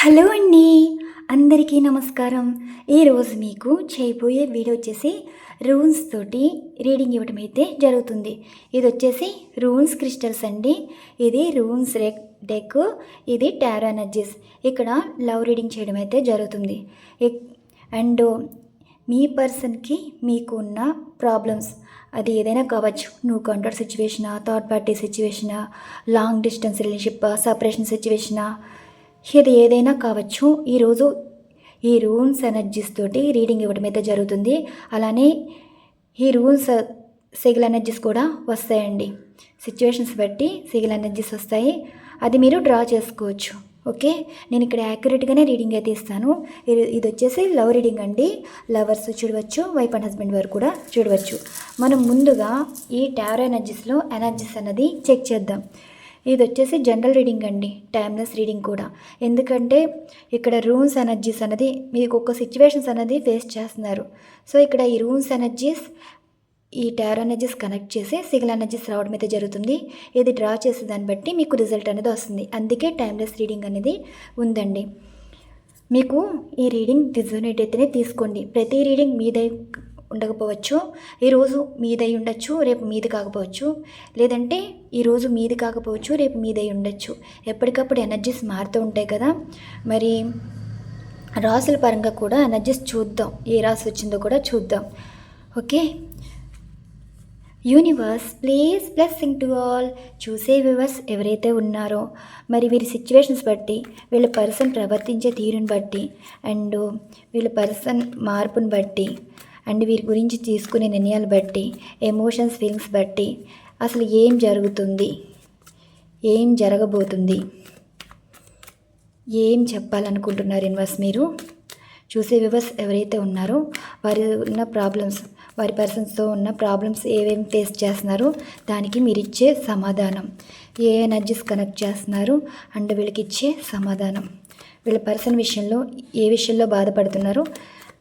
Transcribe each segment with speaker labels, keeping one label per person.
Speaker 1: Hello అండి. అందరికీ నమస్కారం. ఈరోజు మీకు చేయబోయే వీడియో వచ్చేసి రూన్స్ తోటి రీడింగ్ ఇవ్వడం అయితే జరుగుతుంది. ఇది వచ్చేసి రూన్స్ క్రిస్టల్స్ అండి. ఇది రూన్స్ రెక్ డెక్ ఇది టారో ఎనర్జీస్. ఇక్కడ లవ్ రీడింగ్ చేయడం అయితే జరుగుతుంది. అండ్ మీ పర్సన్కి మీకు ఉన్న ప్రాబ్లమ్స్. అది ఏదైనా కావచ్చు. నువ్వు కంట్రోల్ సిచ్యువేషనా థర్డ్ పార్టీ సిచ్యువేషనా లాంగ్ డిస్టెన్స్ రిలేషన్షిప్ సపరేషన్ సిచ్యువేషనా ఇది ఏదైనా కావచ్చు. ఈరోజు ఈ రూన్స్ ఎనర్జీస్ తోటి రీడింగ్ ఇవ్వడం అయితే జరుగుతుంది. అలానే ఈ రూన్స్ సిగిల్ ఎనర్జీస్ కూడా వస్తాయండి. సిచ్యువేషన్స్ బట్టి సిగిల్ ఎనర్జీస్ వస్తాయి. అది మీరు డ్రా చేసుకోవచ్చు. ఓకే? నేను ఇక్కడ యాక్యురేట్గానే రీడింగ్ అయితే ఇస్తాను. ఇది ఇది వచ్చేసి లవ్ రీడింగ్ అండి. లవర్స్ చూడవచ్చు వైఫ్ అండ్ హస్బెండ్ వారు కూడా చూడవచ్చు. మనం ముందుగా ఈ టారో ఎనర్జీస్లో ఎనర్జీస్ అన్నది చెక్ చేద్దాం. ఇది వచ్చేసి జనరల్ రీడింగ్ అండి టైమ్లెస్ రీడింగ్ కూడా. ఎందుకంటే ఇక్కడ రూమ్స్ ఎనర్జీస్ అనేది మీకు ఒక సిచ్యువేషన్స్ అనేది ఫేస్ చేస్తున్నారు. సో ఇక్కడ ఈ రూమ్స్ ఎనర్జీస్ ఈ టారో ఎనర్జీస్ కనెక్ట్ చేసి సిగల్ ఎనర్జీస్ రావడం అయితే జరుగుతుంది. ఇది డ్రా చేసే దాన్ని బట్టి మీకు రిజల్ట్ అనేది వస్తుంది. అందుకే టైమ్లెస్ రీడింగ్ అనేది ఉందండి. మీకు ఈ రీడింగ్ రిజోనేట్ అయితేనే తీసుకోండి. ప్రతి రీడింగ్ మీదే ఉండకపోవచ్చు. ఈరోజు మీదై ఉండొచ్చు రేపు మీది కాకపోవచ్చు. లేదంటే ఈరోజు మీది కాకపోవచ్చు రేపు మీదై ఉండొచ్చు. ఎప్పటికప్పుడు ఎనర్జీస్ మారుతూ ఉంటాయి కదా. మరి రాసుల పరంగా కూడా ఎనర్జీస్ చూద్దాం. ఏ రాసి వచ్చిందో కూడా చూద్దాం. Okay? Universe please blessing to all చూసే వ్యూవర్స్ ఎవరైతే ఉన్నారో మరి వీరి సిచ్యువేషన్స్ బట్టి వీళ్ళ పర్సన్ ప్రవర్తించే తీరుని బట్టి అండ్ వీళ్ళ పర్సన్ మార్పుని బట్టి అండ్ వీరి గురించి తీసుకునే నిర్ణయాలు బట్టి ఎమోషన్స్ ఫీలింగ్స్ బట్టి అసలు ఏం జరుగుతుంది? ఏం జరగబోతుంది? ఏం చెప్పాలనుకుంటున్నారు ఇన్వర్స్ మీరు? చూసే వ్యూవర్స్ ఎవరైతే ఉన్నారో వారి ఉన్న ప్రాబ్లమ్స్ వారి పర్సన్స్తో ఉన్న ప్రాబ్లమ్స్ ఏమేమి ఫేస్ చేస్తున్నారో దానికి మీరు ఇచ్చే సమాధానం. ఏ ఎనర్జీస్ కనెక్ట్ చేస్తున్నారు? అండ్ వీళ్ళకి ఇచ్చే సమాధానం. వీళ్ళ పర్సన్ విషయంలో ఏ విషయంలో బాధపడుతున్నారో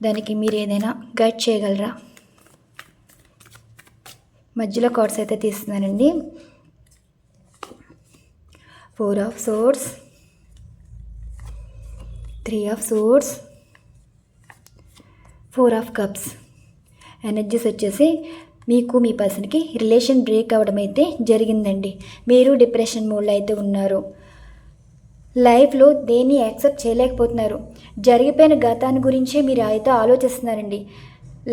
Speaker 1: దానికి మీరు ఏదైనా గైడ్ చేయగలరా? మధ్యలో కార్డ్స్ అయితే తీస్తున్నానండి. Four of swords three of swords four of cups energies వచ్చేసి మీకు మీ పర్సన్కి రిలేషన్ బ్రేక్ అవ్వడం అయితే జరిగిందండి. మీరు డిప్రెషన్ మూడ్లో అయితే ఉన్నారు. లైఫ్లో దేన్ని యాక్సెప్ట్ చేయలేకపోతున్నారు. జరిగిపోయిన గతాన్ని గురించే మీరు అయితే ఆలోచిస్తున్నారండి.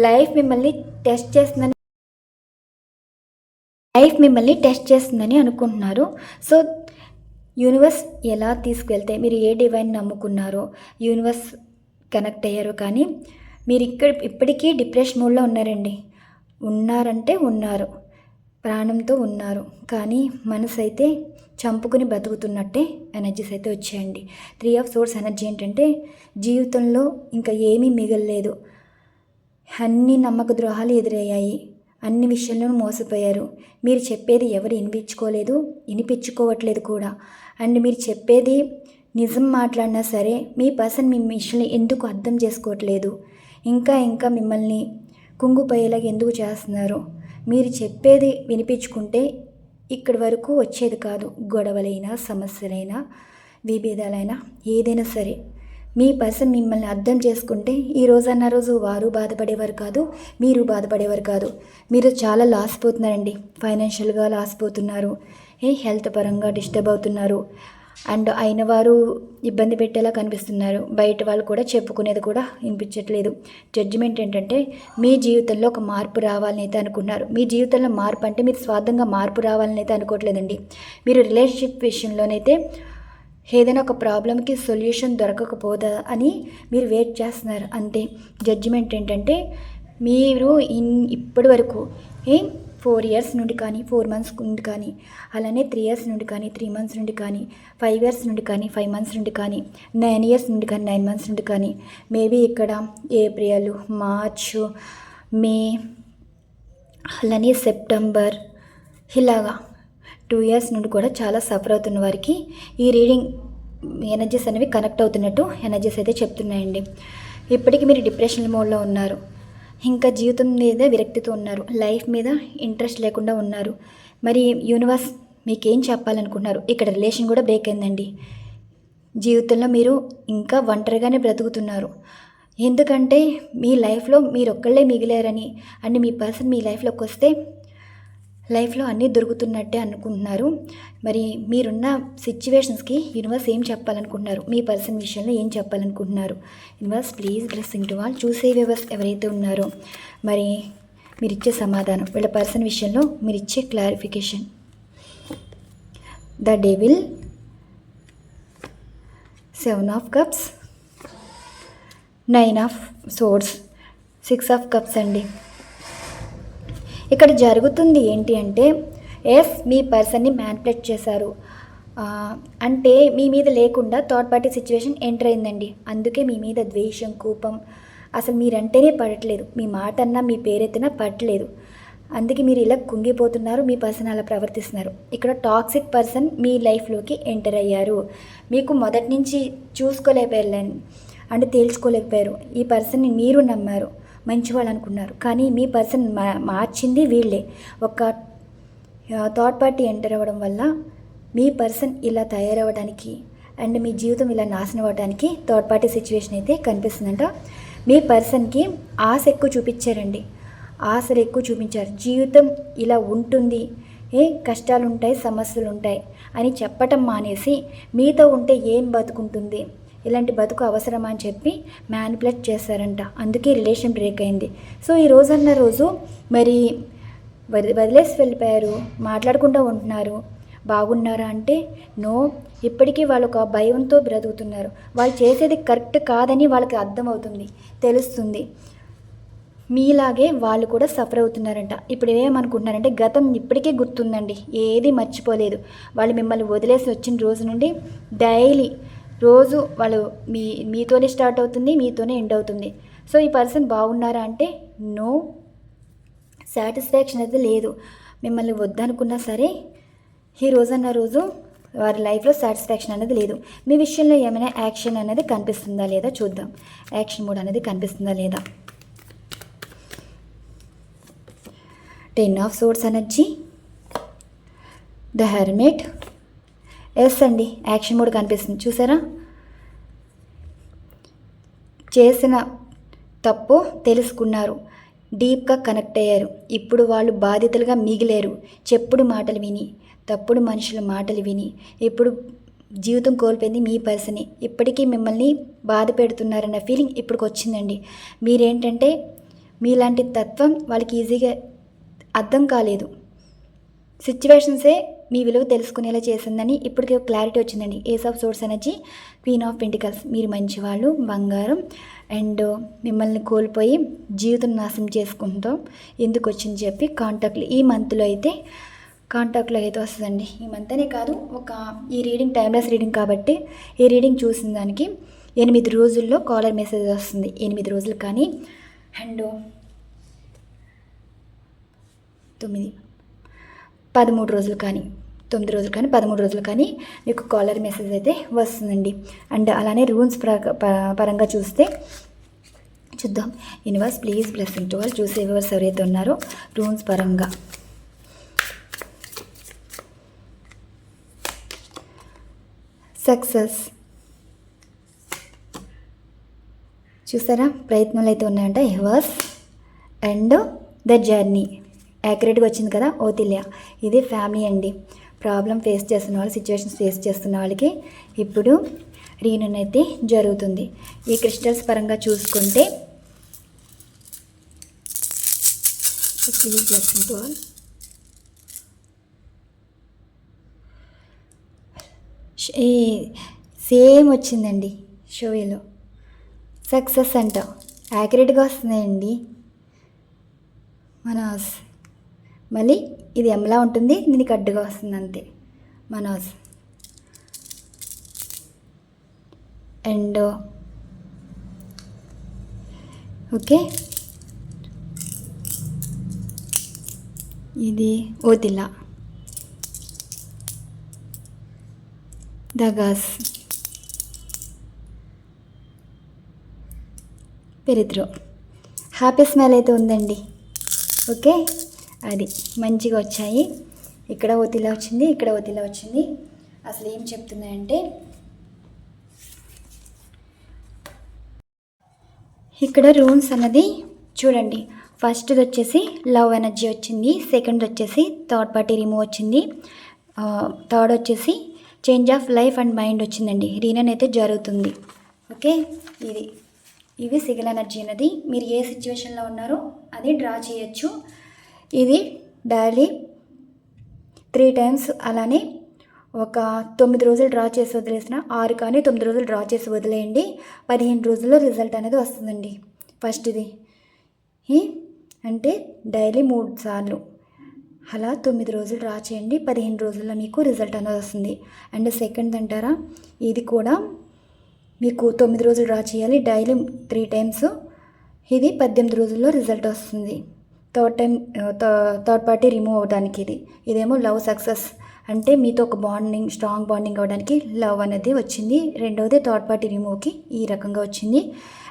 Speaker 1: లైఫ్ మిమ్మల్ని టెస్ట్ చేస్తుందని లైఫ్ మిమ్మల్ని టెస్ట్ చేస్తుందని అనుకుంటున్నారు. సో యూనివర్స్ ఎలా తీసుకెళ్తే మీరు ఏ డివైన్ నమ్ముకున్నారో యూనివర్స్ కనెక్ట్ అయ్యారో కానీ మీరు ఇక్కడ ఇప్పటికీ డిప్రెషన్ మూడ్లో ఉన్నారండి. ఉన్నారంటే ఉన్నారు. ప్రాణంతో ఉన్నారు. కానీ మనసు అయితే చంపుకుని బతుకుతున్నట్టే ఎనర్జీస్ అయితే వచ్చాయండి. త్రీ ఆఫ్ సోర్స్ ఎనర్జీ ఏంటంటే జీవితంలో ఇంకా ఏమీ మిగలలేదు. అన్ని నమ్మక ద్రోహాలు ఎదురయ్యాయి. అన్ని విషయంలోనూ మోసపోయారు. మీరు చెప్పేది ఎవరు వినిపించుకోలేదు వినిపించుకోవట్లేదు కూడా. అండ్ మీరు చెప్పేది నిజం మాట్లాడినా సరే మీ పర్సన్ మీ మిషన్ని ఎందుకు అర్థం చేసుకోవట్లేదు? ఇంకా ఇంకా మిమ్మల్ని కుంగుపోయేలాగా ఎందుకు చేస్తున్నారు? మీరు చెప్పేది వినిపించుకుంటే ఇక్కడి వరకు వచ్చేది కాదు. గొడవలైనా సమస్యలైనా విభేదాలైనా ఏదైనా సరే. మీ పర్సన్ మిమ్మల్ని అర్థం చేసుకుంటే ఈ రోజు అన్న రోజు వారు బాధపడేవారు కాదు మీరు బాధపడేవారు కాదు. మీరు చాలా లాస్ పోతున్నారండి. ఫైనాన్షియల్గా లాస్ పోతున్నారు. ఏ హెల్త్ పరంగా డిస్టర్బ్ అవుతున్నారు. అండ్ అయిన వారు ఇబ్బంది పెట్టేలా కనిపిస్తున్నారు. బయట వాళ్ళు కూడా చెప్పుకునేది కూడా వినిపించట్లేదు. జడ్జిమెంట్ ఏంటంటే మీ జీవితంలో ఒక మార్పు రావాలని అయితే అనుకున్నారు. మీ జీవితంలో మార్పు అంటే మీరు స్వార్థంగా మార్పు రావాలని అయితే అనుకోవట్లేదండి. మీరు రిలేషన్షిప్ విషయంలోనైతే ఏదైనా ఒక ప్రాబ్లంకి సొల్యూషన్ దొరకకపోదా అని మీరు వెయిట్ చేస్తున్నారు. అంతే. జడ్జిమెంట్ ఏంటంటే మీరు ఇన్ ఇప్పటి వరకు ఏం ఫోర్ ఇయర్స్ నుండి కానీ ఫోర్ మంత్స్ నుండి కానీ అలానే త్రీ ఇయర్స్ నుండి కానీ త్రీ మంత్స్ నుండి కానీ ఫైవ్ ఇయర్స్ నుండి కానీ ఫైవ్ మంత్స్ నుండి కానీ నైన్ ఇయర్స్ నుండి కానీ నైన్ మంత్స్ నుండి కానీ మేబీ ఇక్కడ ఏప్రిల్ మార్చ్ మే అలానే సెప్టెంబర్ ఇలాగా టూ ఇయర్స్ నుండి కూడా చాలా సఫర్ అవుతున్న వారికి ఈ రీడింగ్ ఎనర్జీస్ అనేవి కనెక్ట్ అవుతున్నట్టు ఎనర్జీస్ అయితే చెప్తున్నాయండి. ఇప్పటికీ మీరు డిప్రెషన్ మోడ్లో ఉన్నారు. ఇంకా జీవితం మీద విరక్తితో ఉన్నారు. లైఫ్ మీద ఇంట్రెస్ట్ లేకుండా ఉన్నారు. మరి యూనివర్స్ మీకేం చెప్పాలనుకున్నారు ఇక్కడ రిలేషన్ కూడా బ్రేక్ అయిందండి. జీవితంలో మీరు ఇంకా ఒంటరిగానే బ్రతుకుతున్నారు. ఎందుకంటే మీ లైఫ్లో మీరు ఒక్కళ్ళే మిగిలారని అండ్ మీ పర్సన్ మీ లైఫ్లోకి వస్తే లైఫ్లో అన్నీ దొరుకుతున్నట్టే అనుకుంటున్నారు. మరి మీరున్న సిచ్యువేషన్స్కి యూనివర్స్ ఏం చెప్పాలనుకుంటున్నారు? మీ పర్సన్ విషయంలో ఏం చెప్పాలనుకుంటున్నారు? యూనివర్స్ ప్లీజ్ బ్లెస్సింగ్ టు వాళ్ళు చూసే వ్యవస్థ ఎవరైతే ఉన్నారో మరి మీరు ఇచ్చే సమాధానం వీళ్ళ పర్సన్ విషయంలో మీరు ఇచ్చే clarification. The devil seven of cups nine of swords six of cups అండి. ఇక్కడ జరుగుతుంది ఏంటి అంటే ఎస్ మీ పర్సన్ని మ్యాన్పులేట్ చేశారు. అంటే మీ మీద లేకుండా థర్డ్ పార్టీ సిచ్యువేషన్ ఎంటర్ అయిందండి. అందుకే మీ మీద ద్వేషం కోపం అసలు మీరంటేనే పడట్లేదు. మీ మాట అన్నా మీ పేరెత్తినా పడట్లేదు. అందుకే మీరు ఇలా కుంగిపోతున్నారు మీ పర్సన్ అలా ప్రవర్తిస్తున్నారు. ఇక్కడ టాక్సిక్ పర్సన్ మీ లైఫ్లోకి ఎంటర్ అయ్యారు. మీకు మొదటి నుంచి చూసుకోలేకపోయారు అంటే తేల్చుకోలేకపోయారు. ఈ పర్సన్ని మీరు నమ్మారు. మంచివాళ్ళు అనుకున్నారు కానీ మీ పర్సన్ మా మార్చింది వీళ్ళే. ఒక థర్డ్ పార్టీ ఎంటర్ అవ్వడం వల్ల మీ పర్సన్ ఇలా తయారవ్వడానికి అండ్ మీ జీవితం ఇలా నాశనం అవ్వడానికి థర్డ్ పార్టీ సిచ్యువేషన్ అయితే కనిపిస్తుందంట. మీ పర్సన్కి ఆశ ఎక్కువ చూపించారండి. ఆశలు ఎక్కువ చూపించారు. జీవితం ఇలా ఉంటుంది. ఏ కష్టాలు ఉంటాయి సమస్యలు ఉంటాయి అని చెప్పటం మానేసి మీతో ఉంటే ఏం బతుకుంటుంది? ఇలాంటి బతుకు అవసరమా అని చెప్పి మ్యానిపులేట్ చేశారంట. అందుకే రిలేషన్ బ్రేక్ అయింది. సో ఈ రోజన్న రోజు మరి వది వదిలేసి వెళ్ళిపోయారు. మాట్లాడకుండా ఉంటున్నారు. బాగున్నారా అంటే నో. ఇప్పటికీ వాళ్ళు ఒక భయంతో బ్రతుకుతున్నారు. వాళ్ళు చేసేది కరెక్ట్ కాదని వాళ్ళకి అర్థమవుతుంది తెలుస్తుంది. మీలాగే వాళ్ళు కూడా సఫర్ అవుతున్నారంట. ఇప్పుడు ఏమనుకుంటున్నారంటే గతం ఇప్పటికీ గుర్తుందండి. ఏది మర్చిపోలేదు. వాళ్ళు మిమ్మల్ని వదిలేసి వచ్చిన రోజు నుండి డైలీ రోజు వాళ్ళు మీ మీతోనే స్టార్ట్ అవుతుంది మీతోనే ఎండ్ అవుతుంది. సో ఈ పర్సన్ బాగున్నారా అంటే నో. సాటిస్ఫాక్షన్ అయితే లేదు. మిమ్మల్ని వద్దనుకున్నా సరే ఈ రోజన్న రోజు వారి లైఫ్లో సాటిస్ఫాక్షన్ అనేది లేదు. మీ విషయంలో ఏమైనా యాక్షన్ అనేది కనిపిస్తుందా లేదా చూద్దాం. యాక్షన్ మూడ్ అనేది కనిపిస్తుందా లేదా? Ten of swords energy the hermit. Yes అండి యాక్షన్ మూడ్ కనిపిస్తుంది. చూసారా? చేసిన తప్పు తెలుసుకున్నారు. డీప్గా కనెక్ట్ అయ్యారు. ఇప్పుడు వాళ్ళు బాధితులుగా మిగిలేరు. చెప్పుడు మాటలు విని తప్పుడు మనుషుల మాటలు విని ఇప్పుడు జీవితం కోల్పోయింది మీ పర్సనే. ఇప్పటికీ మిమ్మల్ని బాధ పెడుతున్నారన్న ఫీలింగ్ ఇప్పటికి వచ్చిందండి. మీరేంటంటే మీలాంటి తత్వం వాళ్ళకి ఈజీగా అర్థం కాలేదు. సిచ్యువేషన్సే మీ విలువ తెలుసుకునేలా చేసిందని ఇప్పటికే క్లారిటీ వచ్చిందండి. Ace of swords energy queen of pentacles మీరు మంచివాళ్ళు బంగారం అండ్ మిమ్మల్ని కోల్పోయి జీవితం నాశనం చేసుకుంటాం ఎందుకు వచ్చింది చెప్పి కాంటాక్ట్లు ఈ మంత్లో అయితే కాంటాక్ట్లో అయితే వస్తుందండి. ఈ మంత్ అనే కాదు ఒక ఈ రీడింగ్ టైమ్లెస్ రీడింగ్ కాబట్టి ఈ రీడింగ్ చూసిన దానికి ఎనిమిది రోజుల్లో కాలర్ మెసేజ్ వస్తుంది. ఎనిమిది రోజులు కానీ అండ్ తొమ్మిది. పదమూడు రోజులు కానీ తొమ్మిది రోజులు కానీ పదమూడు రోజులు కానీ మీకు కాలర్ మెసేజ్ అయితే వస్తుందండి. అండ్ అలానే రూల్స్ పరంగా చూస్తే చూద్దాం. యూనివర్స్ ప్లీజ్ బ్లెస్సింగ్ టు వాళ్ళు చూసే ఎవరు ఎవరైతే ఉన్నారో రూమ్స్ పరంగా. సక్సెస్. చూసారా? ప్రయత్నాలు అయితే ఉన్నాయంట హివర్స్ అండ్ ద జర్నీ. యాక్యురేట్గా వచ్చింది కదా? ఓతిల్య ఇది ఫ్యామిలీ అండి. ప్రాబ్లం ఫేస్ చేస్తున్న వాళ్ళు సిచ్యువేషన్స్ ఫేస్ చేస్తున్న వాళ్ళకి ఇప్పుడు రీయూనియన్ అయితే జరుగుతుంది. ఈ క్రిస్టల్స్ పరంగా చూసుకుంటే ఈ సేమ్ వచ్చిందండి షోలో సక్సెస్ అంట. యాక్యురేట్గా వస్తున్నాయండి. మన మళ్ళీ ఇది ఎమ్లా ఉంటుంది? దీనికి అడ్డుగా వస్తుంది అంతే. మనోజ్. And okay. ఇది ఓతిల. దగాస్. పెరిద్రో హ్యాపీ స్మెల్ అయితే ఉందండి. ఓకే. అది మంచిగా వచ్చాయి. ఇక్కడ ఒతిలా వచ్చింది ఇక్కడ ఒతిలా వచ్చింది. అసలు ఏం చెప్తున్నాయంటే ఇక్కడ రూమ్స్ అన్నది చూడండి. ఫస్ట్ది వచ్చేసి లవ్ ఎనర్జీ వచ్చింది. సెకండ్ వచ్చేసి థర్డ్ పార్టీ రిమూవ్ వచ్చింది. థర్డ్ వచ్చేసి change of life and mind వచ్చిందండి. రీనన్ అయితే జరుగుతుంది. ఓకే? ఇది ఇవి సిగల్ ఎనర్జీ అనేది మీరు ఏ సిచ్యువేషన్లో ఉన్నారో అది డ్రా చేయొచ్చు. ఇది డైలీ త్రీ టైమ్స్ అలానే ఒక తొమ్మిది రోజులు డ్రా చేసి వదిలేసిన ఆరు కానీ తొమ్మిది రోజులు డ్రా చేసి వదిలేయండి. పదిహేను రోజుల్లో రిజల్ట్ అనేది వస్తుందండి. ఫస్ట్ది అంటే డైలీ మూడు సార్లు అలా తొమ్మిది రోజులు డ్రా చేయండి. పదిహేను రోజుల్లో మీకు రిజల్ట్ అనేది వస్తుంది. అండ్ సెకండ్ అంటారా? ఇది కూడా మీకు తొమ్మిది రోజులు డ్రా చేయాలి. Daily three times. ఇది పద్దెనిమిది రోజుల్లో రిజల్ట్ వస్తుంది. Third time third party remove అవడానికి ఇది. ఇదేమో లవ్ సక్సెస్. అంటే మీతో ఒక బాండింగ్ స్ట్రాంగ్ బాండింగ్ అవ్వడానికి లవ్ అనేది వచ్చింది. రెండవది థర్డ్ పార్టీ రిమూవ్కి ఈ రకంగా వచ్చింది.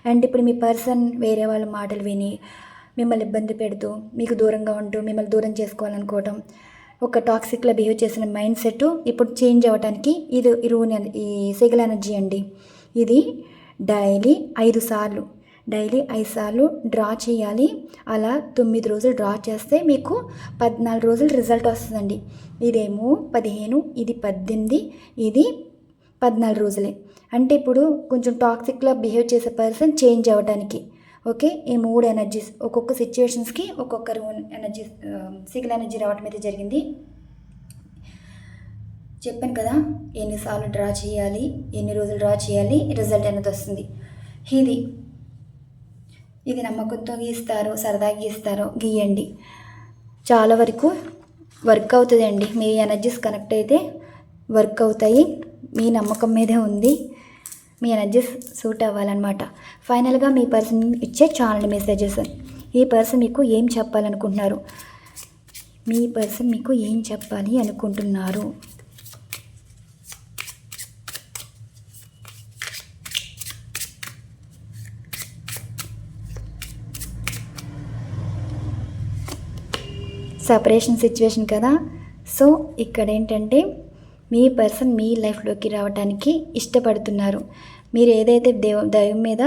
Speaker 1: అండ్ ఇప్పుడు మీ పర్సన్ వేరే వాళ్ళ మాటలు విని మిమ్మల్ని ఇబ్బంది పెడుతూ మీకు దూరంగా ఉంటూ మిమ్మల్ని దూరం చేసుకోవాలనుకోవటం ఒక టాక్సిక్లో బిహేవ్ చేసిన మైండ్ సెట్ ఇప్పుడు చేంజ్ అవ్వడానికి ఇది ఇరువుని ఈ సిగల్ ఎనర్జీ అండి. ఇది డైలీ ఐదు సార్లు డైలీ ఐదు సార్లు డ్రా చేయాలి. అలా తొమ్మిది రోజులు డ్రా చేస్తే మీకు పద్నాలుగు రోజులు రిజల్ట్ వస్తుందండి. ఇదేమో పదిహేను ఇది పద్దెనిమిది ఇది పద్నాలుగు రోజులే. అంటే ఇప్పుడు కొంచెం టాక్సిక్లో బిహేవ్ చేసే పర్సన్ చేంజ్ అవ్వడానికి ఓకే? ఈ మూడు ఎనర్జీస్ ఒక్కొక్క సిచ్యువేషన్స్కి ఒక్కొక్క ఎనర్జీ సిగిల్ ఎనర్జీ రావటం అయితే జరిగింది. చెప్పాను కదా ఎన్నిసార్లు డ్రా చేయాలి ఎన్ని రోజులు డ్రా చేయాలి రిజల్ట్ అనేది వస్తుంది. ఇది ఇది నమ్మకంతో గీస్తారు సరదాగా గీస్తారు గీయండి. చాలా వరకు వర్క్ అవుతుందండి. మీ ఎనర్జీస్ కనెక్ట్ అయితే వర్క్ అవుతాయి. మీ నమ్మకం మీదే ఉంది. మీ ఎనర్జీస్ సూట్ అవ్వాలన్నమాట. ఫైనల్గా మీ పర్సన్ ఇచ్చే ఛానల్ మెసేజెస్ ఈ పర్సన్ మీకు ఏం చెప్పాలనుకుంటున్నారు? మీ పర్సన్ మీకు ఏం చెప్పాలి అనుకుంటున్నారు? సపరేషన్ సిచ్యువేషన్ కదా. సో ఇక్కడ ఏంటంటే మీ పర్సన్ మీ లైఫ్లోకి రావడానికి ఇష్టపడుతున్నారు. మీరు ఏదైతే దేవ దైవం మీద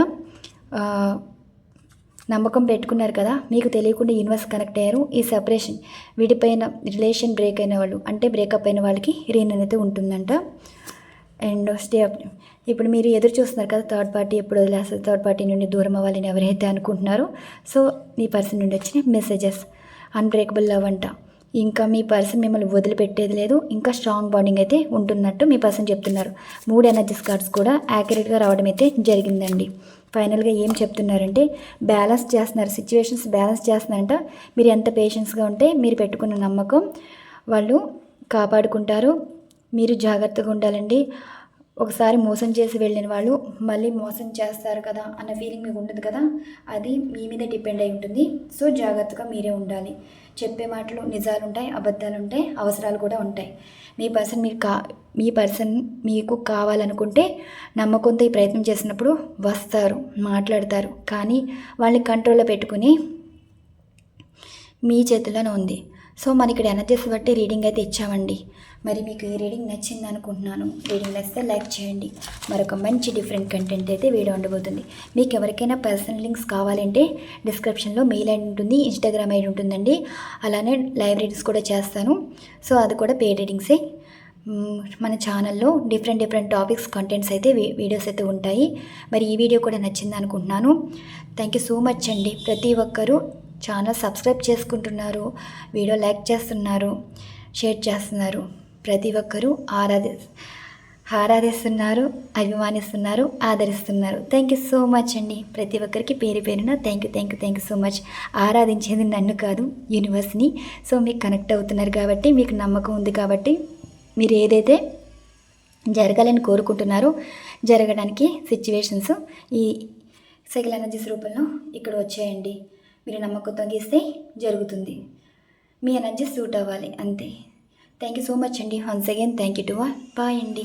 Speaker 1: నమ్మకం పెట్టుకున్నారు కదా మీకు తెలియకుండా యూనివర్స్ కనెక్ట్ అయ్యారు ఈ సపరేషన్ విడిపోయిన రిలేషన్ బ్రేక్ అయిన వాళ్ళు అంటే బ్రేకప్ అయిన వాళ్ళకి రీన్ అనేది ఉంటుందంట. అండ్ స్టే అప్ ఇప్పుడు మీరు ఎదురు చూస్తున్నారు కదా థర్డ్ పార్టీ ఎప్పుడు వదిలేస్తారు థర్డ్ పార్టీ నుండి దూరం అవ్వాలని ఎవరైతే అనుకుంటున్నారో సో మీ పర్సన్ నుండి వచ్చిన మెసేజెస్ అన్బ్రేకబుల్ లవ్ అంట. ఇంకా మీ పర్సన్ మిమ్మల్ని వదిలిపెట్టేది లేదు. ఇంకా స్ట్రాంగ్ బాండింగ్ అయితే ఉంటున్నట్టు మీ పర్సన్ చెప్తున్నారు. మూడు ఎనర్జీస్ కార్డ్స్ కూడా యాక్యురేట్గా రావడం అయితే జరిగిందండి. ఫైనల్గా ఏం చెప్తున్నారంటే బ్యాలెన్స్ చేస్తున్నారు. సిచ్యువేషన్స్ బ్యాలెన్స్ చేస్తున్నారంట. మీరు ఎంత పేషెన్స్గా ఉంటే మీరు పెట్టుకున్న నమ్మకం వాళ్ళు కాపాడుకుంటారు. మీరు జాగ్రత్తగా ఉండాలండి. ఒకసారి మోసం చేసి వెళ్ళిన వాళ్ళు మళ్ళీ మోసం చేస్తారు కదా అన్న ఫీలింగ్ మీకు ఉంటుంది కదా? అది మీ మీద డిపెండ్ అయి ఉంటుంది. సో జాగ్రత్తగా మీరే ఉండాలి. చెప్పే మాటలు నిజాలు ఉంటాయి అబద్ధాలు ఉంటాయి అవసరాలు కూడా ఉంటాయి. మీ పర్సన్ మీరు కా మీ పర్సన్ మీకు కావాలనుకుంటే నమ్మకంతో ఈ ప్రయత్నం చేసినప్పుడు వస్తారు మాట్లాడతారు. కానీ వాళ్ళని కంట్రోల్లో పెట్టుకుని మీ చేతిలోనే ఉంది. సో మనకి ఇక్కడ ఎనర్జీస్ బట్టి రీడింగ్ అయితే ఇచ్చామండి. మరి మీకు ఈ రీడింగ్ నచ్చింది అనుకుంటున్నాను. రీడింగ్ నచ్చితే లైక్ చేయండి. మరొక మంచి డిఫరెంట్ కంటెంట్ అయితే వీడియో ఉండబోతుంది. మీకు ఎవరికైనా పర్సనల్ లింక్స్ కావాలంటే డిస్క్రిప్షన్లో మెయిల్ ఐడి ఉంటుంది ఇన్స్టాగ్రామ్ ఐడి ఉంటుందండి. అలానే లైవ్ రీడింగ్స్ కూడా చేస్తాను. సో అది కూడా పే రీడింగ్సే. మన ఛానల్లో డిఫరెంట్ డిఫరెంట్ టాపిక్స్ కంటెంట్స్ అయితే వీడియోస్ అయితే ఉంటాయి. మరి ఈ వీడియో కూడా నచ్చింది అనుకుంటున్నాను. థ్యాంక్ యూ సో మచ్ అండి. ప్రతి ఒక్కరూ ఛానల్ సబ్స్క్రైబ్ చేసుకుంటున్నారు వీడియో లైక్ చేస్తున్నారు షేర్ చేస్తున్నారు. ప్రతి ఒక్కరూ ఆరాధి ఆరాధిస్తున్నారు అభిమానిస్తున్నారు ఆదరిస్తున్నారు. థ్యాంక్ యూ సో మచ్ అండి. ప్రతి ఒక్కరికి పేరు పేరున thank you thank you thank you so much ఆరాధించేది నన్ను కాదు యూనివర్స్ని సో మీకు కనెక్ట్ అవుతున్నారు కాబట్టి మీకు నమ్మకం ఉంది కాబట్టి మీరు ఏదైతే జరగాలని కోరుకుంటున్నారో జరగడానికి సిచ్యువేషన్స్ ఈ సైకిల్ ఎనర్జీస్ రూపంలో ఇక్కడ వచ్చాయండి. మీరు నమ్మకంతో గీస్తే జరుగుతుంది. మీ ఎనర్జీ సూట్ అవ్వాలి అంతే. థ్యాంక్ యూ సో మచ్ అండి once again thank you to bye అండి